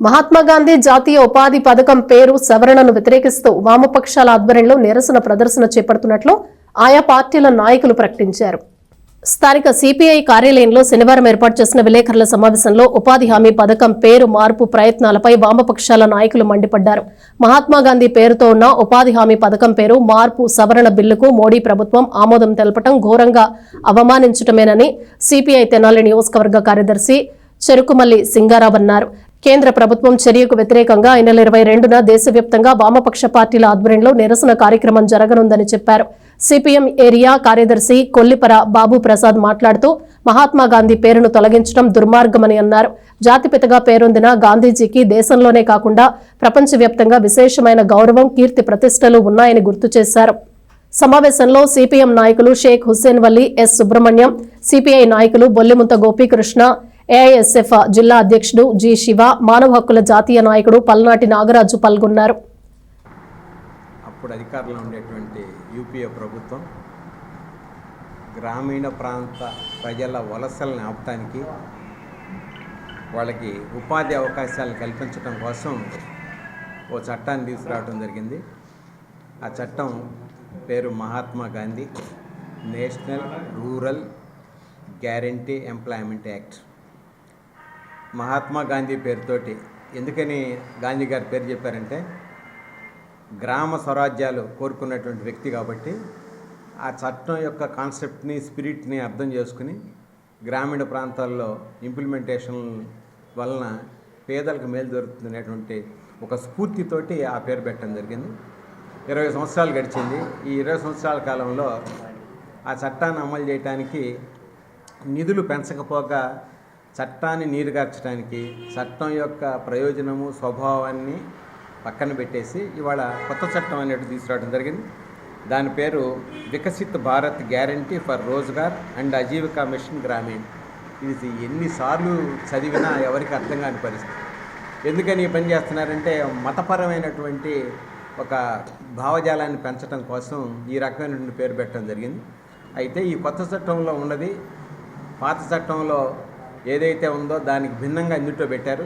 మహాత్మా గాంధీ జాతీయ ఉపాధి పథకం పేరు సవరణను వ్యతిరేకిస్తూ వామపక్షాల ఆధ్వర్యంలో నిరసన ప్రదర్శన చేపడుతున్నట్లు ఆయా పార్టీల నాయకులు ప్రకటించారు. స్థానిక సిపిఐ కార్యాలయంలో శనివారం ఏర్పాటు చేసిన విలేకరుల సమావేశంలో ఉపాధి హామీ పథకం పేరు మార్పు ప్రయత్నాలపై వామపక్షాల నాయకులు మండిపడ్డారు. మహాత్మా గాంధీ పేరుతో ఉన్న ఉపాధి హామీ పథకం పేరు మార్పు సవరణ బిల్లుకు మోడీ ప్రభుత్వం ఆమోదం తెలపడం ఘోరంగా అవమానించటమేనని సిపిఐ తెనాలి నియోజకవర్గ కార్యదర్శి చెరుకుమల్లి సింగారావు అన్నారు. కేంద్ర ప్రభుత్వం చర్యకు వ్యతిరేకంగా ఈ నెల ఇరవై రెండున దేశవ్యాప్తంగా వామపక్ష పార్టీల ఆధ్వర్యంలో నిరసన కార్యక్రమం జరగనుందని చెప్పారు. సిపిఎం ఏరియా కార్యదర్శి కొల్లిపర బాబు ప్రసాద్ మాట్లాడుతూ మహాత్మా గాంధీ పేరును తొలగించడం దుర్మార్గమని అన్నారు. జాతిపితగా పేరొందిన గాంధీజీకి దేశంలోనే కాకుండా ప్రపంచవ్యాప్తంగా విశేషమైన గౌరవం కీర్తి ప్రతిష్టలు ఉన్నాయని గుర్తు చేశారు. సమావేశంలో సిపిఎం నాయకులు షేక్ హుస్సేన్ వల్లి ఎస్ సుబ్రహ్మణ్యం సిపిఐ నాయకులు బొల్లిముంత గోపీకృష్ణ ఏఐఎస్ఎఫ్ జిల్లా అధ్యక్షుడు జి శివ మానవ హక్కుల జాతీయ నాయకుడు పల్నాటి నాగరాజు పాల్గొన్నారు. అప్పుడు అధికారంలో ఉండేటువంటి యూపీఏ ప్రభుత్వం గ్రామీణ ప్రాంత ప్రజల వలసలను ఆపటానికి వాళ్ళకి ఉపాధి అవకాశాలు కల్పించడం కోసం ఓ చట్టాన్ని తీసుకురావడం జరిగింది. ఆ చట్టం పేరు Mahatma Gandhi national rural guarantee employment act. Mahatma Gandhi పేరుతోటి ఎందుకని గాంధీ గారి పేరు చెప్పారంటే గ్రామ స్వరాజ్యాలు కోరుకున్నటువంటి వ్యక్తి కాబట్టి ఆ చట్టం యొక్క కాన్సెప్ట్ని స్పిరిట్ని అర్థం చేసుకుని గ్రామీణ ప్రాంతాల్లో ఇంప్లిమెంటేషన్ వలన పేదలకు మేలు జరుగుతున్నటువంటి ఒక స్ఫూర్తితోటి ఆ పేరు పెట్టడం జరిగింది. ఇరవై సంవత్సరాలు గడిచింది. ఈ ఇరవై సంవత్సరాల కాలంలో ఆ చట్టాన్ని అమలు చేయడానికి నిధులు పెంచకపోగా చట్టాన్ని నీరుగార్చడానికి చట్టం యొక్క ప్రయోజనము స్వభావాన్ని పక్కన పెట్టేసి ఇవాళ కొత్త చట్టం అనేది తీసుకురావడం జరిగింది. దాని పేరు Viksit Bharat guarantee for Rozgar and Ajeevika mission Gramin. ఇది ఎన్నిసార్లు చదివినా ఎవరికి అర్థం కాని పరిస్థితి. ఎందుకని ఈ పని చేస్తున్నారంటే మతపరమైనటువంటి ఒక భావజాలాన్ని పెంచడం కోసం ఈ రకమైనటువంటి పేరు పెట్టడం జరిగింది. అయితే ఈ కొత్త చట్టంలో ఉన్నది పాత చట్టంలో ఏదైతే ఉందో దానికి భిన్నంగా ఇందులో పెట్టారు.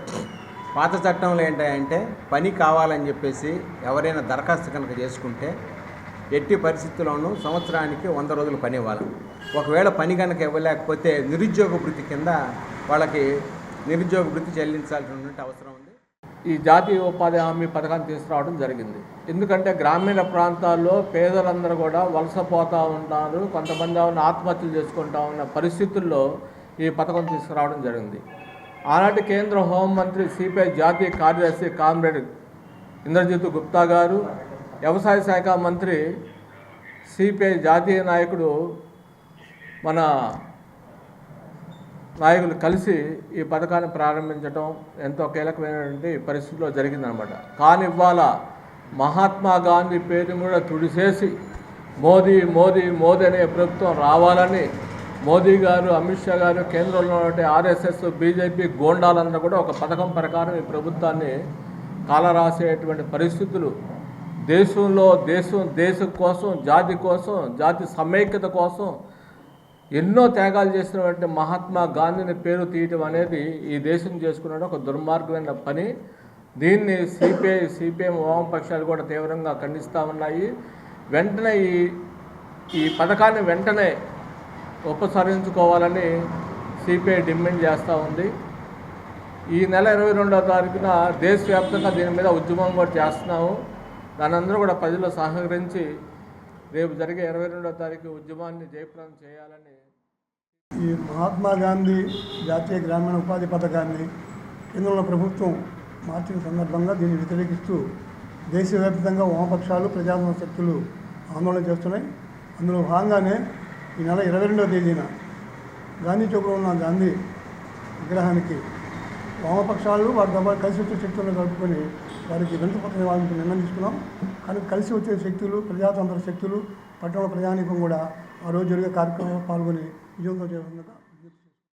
పాత చట్టంలో ఏంటంటే పని కావాలని చెప్పేసి ఎవరైనా దరఖాస్తు కనుక చేసుకుంటే ఎట్టి పరిస్థితుల్లోనూ సంవత్సరానికి వంద రోజులు పని ఇవ్వాలి. ఒకవేళ పని కనుక ఇవ్వలేకపోతే నిరుద్యోగ వృత్తి కింద వాళ్ళకి నిరుద్యోగ వృత్తి చెల్లించాల్సినటువంటి అవసరం ఉంది. ఈ జాతీయ ఉపాధి హామీ పథకాన్ని తీసుకురావడం జరిగింది. ఎందుకంటే గ్రామీణ ప్రాంతాల్లో పేదలందరూ కూడా వలసపోతూ ఉంటారు. కొంతమంది ఆత్మహత్యలు చేసుకుంటా ఉన్న పరిస్థితుల్లో ఈ పథకం తీసుకురావడం జరిగింది. ఆనాటి కేంద్ర హోంమంత్రి సిపిఐ జాతీయ కార్యదర్శి కామ్రేడ్ ఇంద్రజిత్ గుప్తా గారు వ్యవసాయ శాఖ మంత్రి సిపిఐ జాతీయ నాయకుడు మన నాయకులు కలిసి ఈ పథకాన్ని ప్రారంభించడం ఎంతో కీలకమైనటువంటి పరిస్థితిలో జరిగిందనమాట కానీ ఇవాళ మహాత్మా గాంధీ పేరు కూడా తుడిసేసి మోదీ మోదీ మోదీ అనే ప్రభుత్వం రావాలని మోదీ గారు అమిత్ షా గారు కేంద్రంలో ఉన్నటువంటి ఆర్ఎస్ఎస్ బీజేపీ గోండాలందరూ కూడా ఒక పథకం ప్రకారం ఈ ప్రభుత్వాన్ని కాలరాసేటువంటి పరిస్థితులు. దేశంలో దేశం దేశం కోసం జాతి కోసం జాతి సమైక్యత కోసం ఎన్నో త్యాగాలు చేసినటువంటి మహాత్మా గాంధీని పేరు తీయటం అనేది ఈ దేశం చేసుకున్న ఒక దుర్మార్గమైన పని. దీన్ని సిపిఐ సిపిఎం వామపక్షాలు కూడా తీవ్రంగా ఖండిస్తూ ఉన్నాయి. వెంటనే ఈ ఈ పథకాన్ని వెంటనే ఉపసరించుకోవాలని సిపిఐ డిమాండ్ చేస్తూ ఉంది. ఈ నెల ఇరవై రెండవ తారీఖున దేశవ్యాప్తంగా దీని మీద ఉద్యమం కూడా చేస్తున్నాము. దానందరూ కూడా ప్రజలు సహకరించి రేపు జరిగే ఇరవై రెండవ తారీఖు ఉద్యమాన్ని జయప్రదం చేయాలని ఈ మహాత్మా గాంధీ జాతీయ గ్రామీణ ఉపాధి పథకాన్ని కేంద్రంలో ప్రభుత్వం మార్చిన సందర్భంగా దీన్ని వ్యతిరేకిస్తూ దేశవ్యాప్తంగా వామపక్షాలు ప్రజాస్వామ్య శక్తులు ఆందోళన చేస్తున్నాయి. అందులో భాగంగానే ఈ నెల ఇరవై రెండవ తేదీన గాంధీ చౌక్లో ఉన్న గాంధీ విగ్రహానికి వామపక్షాలు వారితో పాటు కలిసి వచ్చే శక్తులను కలుపుకొని వారికి వెనుకపక్కన ఇవ్వాలని నిర్ణయం తీసుకున్నాం. కానీ కలిసి వచ్చే శక్తులు ప్రజాతంత్ర శక్తులు పట్టణ ప్రజానీకం కూడా ఆ రోజు జరిగే కార్యక్రమంలో పాల్గొని విజయంతో చేస్తున్నారు